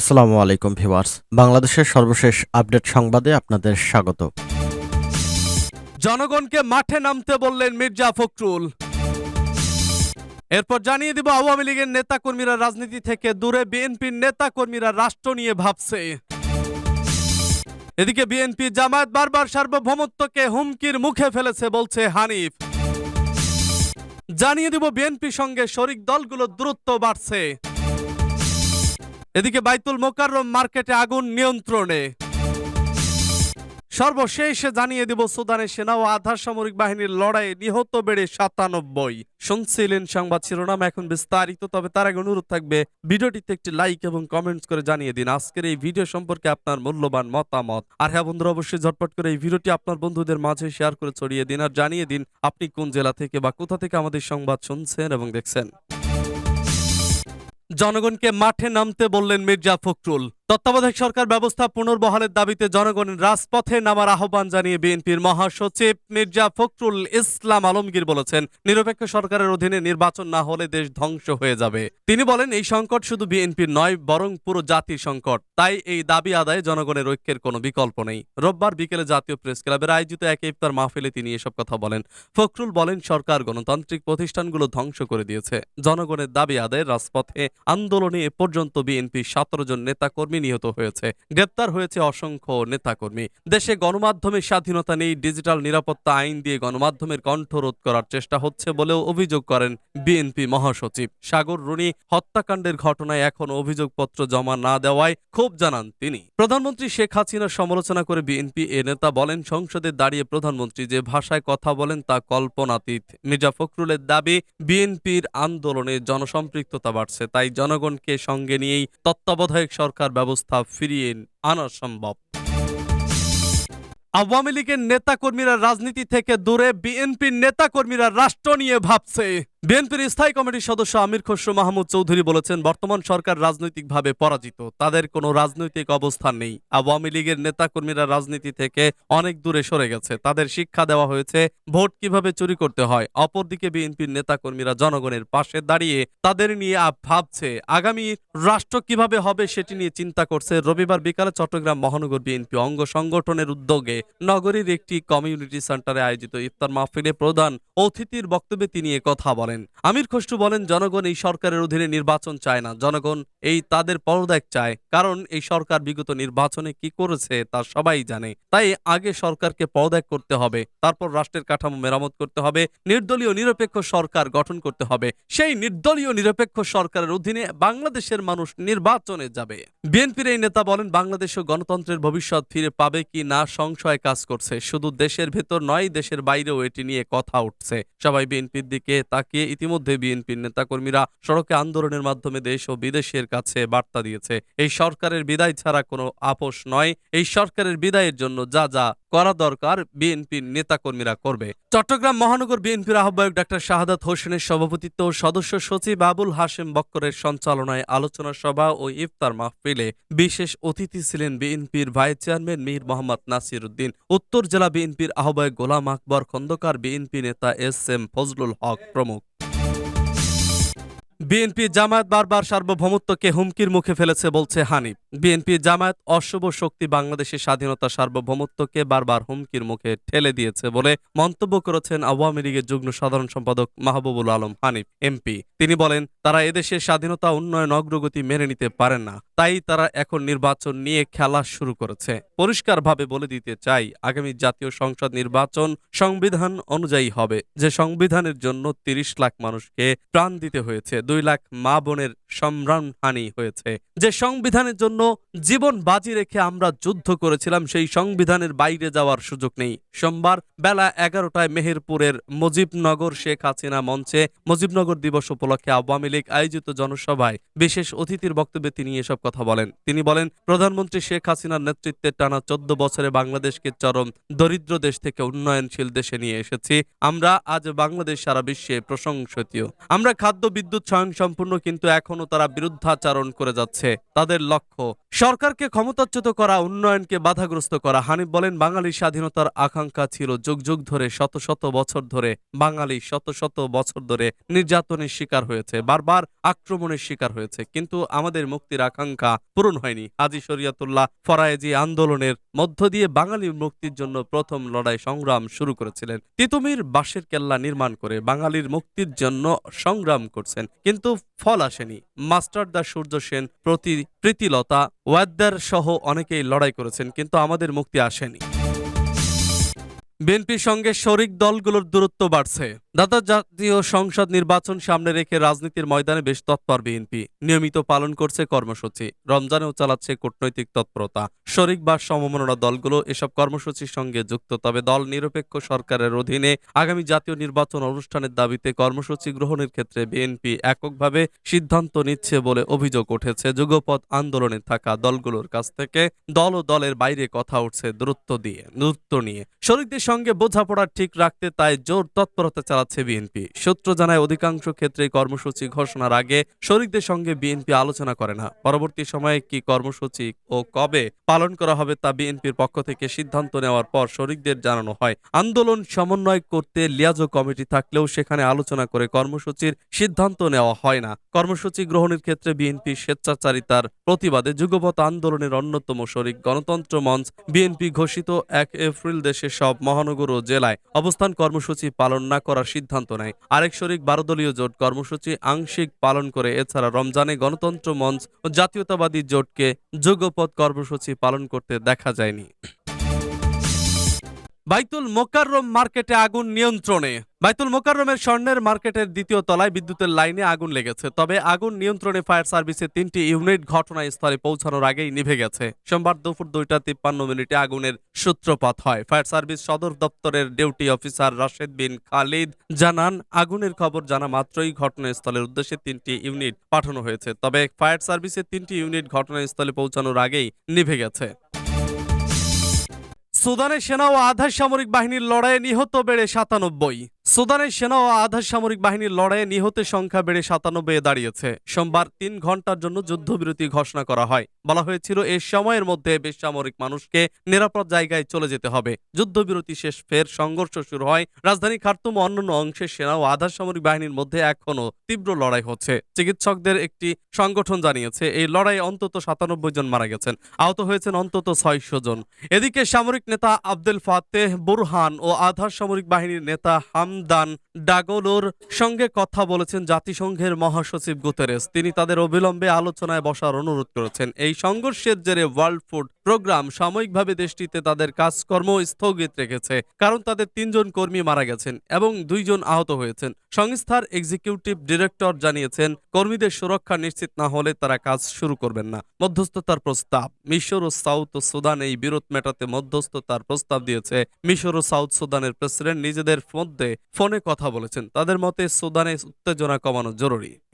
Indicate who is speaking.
Speaker 1: আসসালামু আলাইকুম ভিওয়ার্স বাংলাদেশের সর্বশেষ আপডেট সংবাদে আপনাদের স্বাগত
Speaker 2: জনগণকে মাঠে নামতে বললেন মির্জা ফখরুল এরপর জানিয়ে দিব আওয়ামী লীগের নেতা কর্মীরা রাজনীতি থেকে দূরে বিএনপির নেতা কর্মীরা রাষ্ট্র নিয়ে ভাবছে এদিকে বিএনপি জামায়াত বারবার সার্বভৌমত্বকে হুমকির মুখে ফেলেছে বলছে হানিফ জানিয়ে দিব বিএনপি সঙ্গে শরিক দলগুলো দূরত্ব বাড়ছে এদিকে বাইতুল মোকাররম মার্কেটে আগুন নিয়ন্ত্রণে সর্বশেষ জানিয়ে দেব সুদানের সেনা ও আধা সামরিক বাহিনীর লড়াই নিহত বেড়ে সাতানব্বই শুনছিলেন সংবাদ শিরোনাম এখন বিস্তারিত তবে তার আগে অনুরোধ থাকবে ভিডিওটিতে একটি লাইক এবং কমেন্টস করে জানিয়ে দিন আজকের এই ভিডিও সম্পর্কে আপনার মূল্যবান মতামত আর হ্যাঁ বন্ধুরা অবশ্যই ঝটপট করে এই ভিডিওটি আপনার বন্ধুদের মাঝে শেয়ার করে ছড়িয়ে দিন আর জানিয়ে দিন আপনি কোন জেলা থেকে বা কোথা থেকে আমাদের সংবাদ শুনছেন এবং দেখছেন জনগণকে মাঠে নামতে বললেন মির্জা ফখরুল তত্ত্বাবধায়ক সরকার ব্যবস্থা পুনর্বহালের দাবিতে জনগণের রাজপথে নামার আহ্বান জানিয়ে বিএনপির মহাসচিব মির্জা ফখরুল ইসলাম আলমগীর বলেছেন নিরপেক্ষ সরকারের অধীনে নির্বাচন না হলে দেশ ধ্বংস হয়ে যাবে তিনি বলেন এই সংকট শুধু বিএনপির নয় বরং পুরো জাতির সংকট তাই এই দাবি আদায়ে জনগণের ঐক্যের কোনো বিকল্প নেই রোববার বিকেলে জাতীয় প্রেস ক্লাবের আয়োজিত এক ইফতার মাহফিলে তিনি এসব কথা বলেন ফখরুল বলেন সরকার গণতান্ত্রিক প্রতিষ্ঠানগুলো ধ্বংস করে দিয়েছে জনগণের দাবি আদায়ের রাজপথে আন্দোলনে এ পর্যন্ত বিএনপির সতেরো জন নেতাকর্মী কর্মী নিহত হয়েছে গ্রেপ্তার হয়েছে অসংখ্য নেতাকর্মী দেশে গণমাধ্যমের স্বাধীনতা নেই ডিজিটাল নিরাপত্তা আইন দিয়ে গণমাধ্যমের কণ্ঠ রোধ করার চেষ্টা হচ্ছে বলেও অভিযোগ করেন বিএনপি মহাসচিব সাগর রুনি হত্যাকাণ্ডের ঘটনায় এখন অভিযোগপত্র জমা না দেওয়ায় ক্ষোভ জানান তিনি প্রধানমন্ত্রী শেখ হাসিনার সমালোচনা করে বিএনপি এ নেতা বলেন সংসদে দাঁড়িয়ে প্রধানমন্ত্রী যে ভাষায় কথা বলেন তা কল্পনাতীত মির্জা ফখরুলের দাবি বিএনপির আন্দোলনে জনসম্পৃক্ততা বাড়ছে তাই জনগণকে সঙ্গে নিয়েই তত্ত্বাবধায়ক সরকার ব্যবস্থা ব্যবস্থা ফিরিয়ে আনা সম্ভব আওয়ামী লীগের নেতাকর্মীরা রাজনীতি থেকে দূরে বিএনপির নেতাকর্মীরা রাষ্ট্র নিয়ে ভাবছে বিএনপির স্থায়ী কমিটির সদস্য আমির খসরু মাহমুদ চৌধুরী বলেছেন বর্তমান সরকার রাজনৈতিকভাবে পরাজিত তাদের কোনো রাজনৈতিক অবস্থান নেই আওয়ামী লীগের নেতাকর্মীরা রাজনীতি থেকে অনেক দূরে সরে গেছে তাদের শিক্ষা দেওয়া হয়েছে ভোট কিভাবে চুরি করতে হয় অপরদিকে বিএনপির নেতাকর্মীরা জনগণের পাশে দাঁড়িয়ে তাদের নিয়ে ভাবছে আগামী রাষ্ট্র কিভাবে হবে সেটি নিয়ে চিন্তা করছে রবিবার বিকালে চট্টগ্রাম মহানগর বিএনপি অঙ্গ সংগঠনের উদ্যোগে নগরীর একটি কমিউনিটি সেন্টারে আয়োজিত ইফতার মাহফিলে প্রধান অতিথির বক্তব্যে তিনি কথা বলেন করেন আমির খসরু বলেন জনগণ এই সরকারের অধীনে নির্বাচন চায় না জনগণ এই তাদের পরদাক চায় কারণ এই সরকার বিগত নির্বাচনে কি করেছে তা সবাই জানে তাই আগে সরকারকে পদত্যাগ করতে হবে তারপর রাষ্ট্রের কাঠামো মেরামত করতে হবে নির্দলীয় নিরপেক্ষ সরকার গঠন করতে হবে সেই নির্দলীয় নিরপেক্ষ সরকারের অধীনে বাংলাদেশের মানুষ নির্বাচনে যাবে বিএনপির এই নেতা বলেন বাংলাদেশ ও গণতন্ত্রের ভবিষ্যৎ ফিরে পাবে কি না সংশয় কাজ করছে শুধু দেশের ভেতর নয় দেশের বাইরেও এটি নিয়ে কথা উঠছে সবাই বিএনপির দিকে তাকিয়ে থেকে ইতিমধ্যে বিএনপির নেতাকর্মীরা সড়কে আন্দোলনের মাধ্যমে দেশ ও বিদেশের কাছে বার্তা দিয়েছে এই সরকারের বিদায় ছাড়া কোনো আপোষ নয় এই সরকারের বিদায়ের জন্য যা যা করা দরকার বিএনপির নেতাকর্মীরা করবে চট্টগ্রাম মহানগর বিএনপির আহ্বায়ক ডাক্তার শাহাদাত হোসেনের সভাপতিত্ব ও সদস্য সচিব আবুল হাশেম বক্করের সঞ্চালনায় আলোচনা সভা ও ইফতার মাহফিলে বিশেষ অতিথি ছিলেন বিএনপির ভাইস চেয়ারম্যান মীর মোহাম্মদ নাসির উদ্দিন উত্তর জেলা বিএনপির আহ্বায়ক গোলাম আকবর খন্দকার বিএনপি নেতা এস এম ফজলুল হক প্রমুখ বিএনপি জামায়াত বারবার সার্বভৌমত্বকে হুমকির মুখে ফেলেছে বলছে হানিফ বিএনপি জামায়াত অশুভ শক্তি বাংলাদেশের স্বাধীনতা সার্বভৌমত্বকে বারবার হুমকির মুখে ঠেলে দিয়েছে বলে মন্তব্য করেছেন আওয়ামী লীগের যুগ্ম সাধারণ সম্পাদক মাহবুবুল আলম হানিফ এমপি তিনি বলেন তারা এদেশের স্বাধীনতা উন্নয়ন অগ্রগতি মেনে নিতে পারেন না তাই তারা এখন নির্বাচন নিয়ে খেলা শুরু করেছে পরিষ্কারভাবে বলে দিতে চাই আগামী জাতীয় সংসদ নির্বাচন সংবিধান অনুযায়ী হবে যে সংবিধানের জন্য তিরিশ লাখ মানুষকে প্রাণ দিতে হয়েছে দুই লাখ মা বোনের সম্ভ্রাণহানি হয়েছে যে সংবিধানের জন্য জীবন বাজি রেখে আমরা যুদ্ধ করেছিলাম সেই সংবিধানের বাইরে যাওয়ার সুযোগ নেই সোমবার বেলা এগারোটায় মেহেরপুরের মুজিবনগর শেখ হাসিনা মঞ্চে মুজিবনগর দিবস উপলক্ষে আওয়ামী লীগ আয়োজিত জনসভায় বিশেষ অতিথির বক্তব্যে তিনি এসব কথা বলেন তিনি বলেন প্রধানমন্ত্রী শেখ হাসিনার নেতৃত্বে টানা চোদ্দ বছরে বাংলাদেশকে চরম দরিদ্র দেশ থেকে উন্নয়নশীল দেশে নিয়ে এসেছি আমরা আজ বাংলাদেশ সারা বিশ্বে প্রশংসিত আমরা খাদ্য বিদ্যুৎ স্বয়ংসম্পূর্ণ কিন্তু এখনও তারা বিরুদ্ধাচারণ করে যাচ্ছে তাদের লক্ষ্য সরকারকে ক্ষমতাচ্যুত করা উন্নয়নকে বাধাগ্রস্ত করা হানিফ বলেন বাঙালি স্বাধীনতার আকাঙ্ক্ষা ছিল যুগ যুগ ধরে শত শত বছর ধরে বাঙালি শত শত বছর ধরে নির্যাতনের শিকার হয়েছে বারবার আক্রমণের শিকার হয়েছে কিন্তু আমাদের মুক্তির আকাঙ্ক্ষা পূরণ হয়নি আজি শরিয়াতুল্লাহ ফরায়েজি আন্দোলনের মধ্য দিয়ে বাঙালি মুক্তির জন্য প্রথম লড়াই সংগ্রাম শুরু করেছিলেন তিতুমির বাঁশের কেল্লা নির্মাণ করে বাঙালির মুক্তির জন্য সংগ্রাম করছেন কিন্তু ফল আসেনি মাস্টার দা সূর্য সেন প্রতি প্রীতিলতা ওয়াদ্দার সহ অনেকেই লড়াই করেছেন কিন্তু আমাদের মুক্তি আসেনি বিএনপির সঙ্গে শরিক দলগুলোর দূরত্ব বাড়ছে দাদা জাতীয় সংসদ নির্বাচন সামনে রেখে রাজনীতির ময়দানে বেশ তৎপর বিএনপি নিয়মিত পালন করছে কর্মসূচি রমজানেও চালাচ্ছে কূটনৈতিক তৎপরতা শরিক বা সমমননা দলগুলো এসব কর্মসূচির সঙ্গে যুক্ত তবে দল নিরপেক্ষ সরকারের অধীনে আগামী জাতীয় নির্বাচন অনুষ্ঠানের দাবিতে কর্মসূচি গ্রহণের ক্ষেত্রে বিএনপি এককভাবে সিদ্ধান্ত নিচ্ছে বলে অভিযোগ উঠেছে যুগপথ আন্দোলনে থাকা দলগুলোর কাছ থেকে দল ও দলের বাইরে কথা উঠছে দূরত্ব দিয়ে দূরত্ব নিয়ে শরিকদের সঙ্গে বোঝাপড়া ঠিক রাখতে তাই জোর তৎপরতা চালাচ্ছে বিএনপি সূত্র জানায় অধিকাংশ ক্ষেত্রে কর্মসূচি ঘোষণার আগে শরিকদের সঙ্গে বিএনপি আলোচনা করে না পরবর্তী সময়ে কি কর্মসূচি ও কবে পালন করা হবে তা বিএনপির পক্ষ থেকে সিদ্ধান্ত নেওয়ার পর শরিকদের জানানো হয় আন্দোলন সমন্বয় করতে লিয়াজো কমিটি থাকলেও সেখানে আলোচনা করে কর্মসূচির সিদ্ধান্ত নেওয়া হয় না কর্মসূচি গ্রহণের ক্ষেত্রে বিএনপি স্বেচ্ছাচারিতার প্রতিবাদে যুগপথ আন্দোলনের অন্যতম শরিক গণতন্ত্র মঞ্চ বিএনপি ঘোষিত এক এপ্রিল দেশে সব মহা মহানগর ও জেলায় অবস্থান কর্মসূচি পালন না করার সিদ্ধান্ত নেয় আরেক শরিক বারদলীয় জোট কর্মসূচি আংশিক পালন করে এছাড়া রমজানে গণতন্ত্র মঞ্চ ও জাতীয়তাবাদী জোটকে যোগ্যপদ কর্মসূচি পালন করতে দেখা যায়নি বাইতুল মোকাররম মার্কেটে আগুন নিয়ন্ত্রণে বাইতুল মোকাররমের স্বর্ণের মার্কেটের দ্বিতীয় তলায় বিদ্যুতের লাইনে আগুন লেগেছে তবে আগুন নিয়ন্ত্রণে ফায়ার সার্ভিসের তিনটি ইউনিট ঘটনাস্থলে পৌঁছানোর আগেই নিভে গেছে সোমবার দুপুর দুইটা তিপ্পান্ন মিনিটে আগুনের সূত্রপাত হয় ফায়ার সার্ভিস সদর দপ্তরের ডিউটি অফিসার রাশেদ বিন খালিদ জানান আগুনের খবর জানা মাত্রই ঘটনাস্থলের উদ্দেশ্যে তিনটি ইউনিট পাঠানো হয়েছে তবে ফায়ার সার্ভিসের তিনটি ইউনিট ঘটনাস্থলে পৌঁছানোর আগেই নিভে গেছে সুদানের সেনা ও আধার সামরিক বাহিনীর লড়াইয়ে নিহত বেড়ে সাতানব্বই সুদানের সেনা ও আধা সামরিক বাহিনীর লড়াইয়ে নিহতের সংখ্যা বেড়ে সাতানব্বই এ দাঁড়িয়েছে সোমবার তিন ঘন্টার জন্য যুদ্ধবিরতি ঘোষণা করা হয় বলা হয়েছিল এ সময়ের মধ্যে বেসামরিক মানুষকে নিরাপদ জায়গায় চলে যেতে হবে যুদ্ধবিরতি শেষ ফের সংঘর্ষ শুরু হয় রাজধানী খার্তুম ও অন্যান্য অংশে সেনা ও আধা সামরিক বাহিনীর মধ্যে এখনও তীব্র লড়াই হচ্ছে চিকিৎসকদের একটি সংগঠন জানিয়েছে এই লড়াই অন্তত সাতানব্বই জন মারা গেছেন আহত হয়েছেন অন্তত ছয়শ জন এদিকে সামরিক নেতা আব্দুল ফাতেহ বুরহান ও আধা সামরিক বাহিনীর নেতা হাম দান ডাগোলোর সঙ্গে কথা বলেছেন জাতিসংঘের মহাসচিব গুতেরেস তিনি তাদের অবিলম্বে আলোচনায় বসার অনুরোধ করেছেন এই সংঘর্ষের জেরে ওয়ার্ল্ড ফুড প্রোগ্রাম সাময়িকভাবে দেশটিতে তাদের কাজকর্ম স্থগিত রেখেছে কারণ তাদের তিনজন কর্মী মারা গেছেন এবং দুইজন আহত হয়েছেন সংস্থার এক্সিকিউটিভ ডিরেক্টর জানিয়েছেন কর্মীদের সুরক্ষা নিশ্চিত না হলে তারা কাজ শুরু করবেন না মধ্যস্থতার প্রস্তাব মিশর ও সাউথ সুদান এই বিরোধ মেটাতে মধ্যস্থতার প্রস্তাব দিয়েছে মিশর ও সাউথ সুদানের প্রেসিডেন্ট নিজেদের মধ্যে ফোনে কথা বলেছেন তাদের মতে সুদানে উত্তেজনা কমানো জরুরি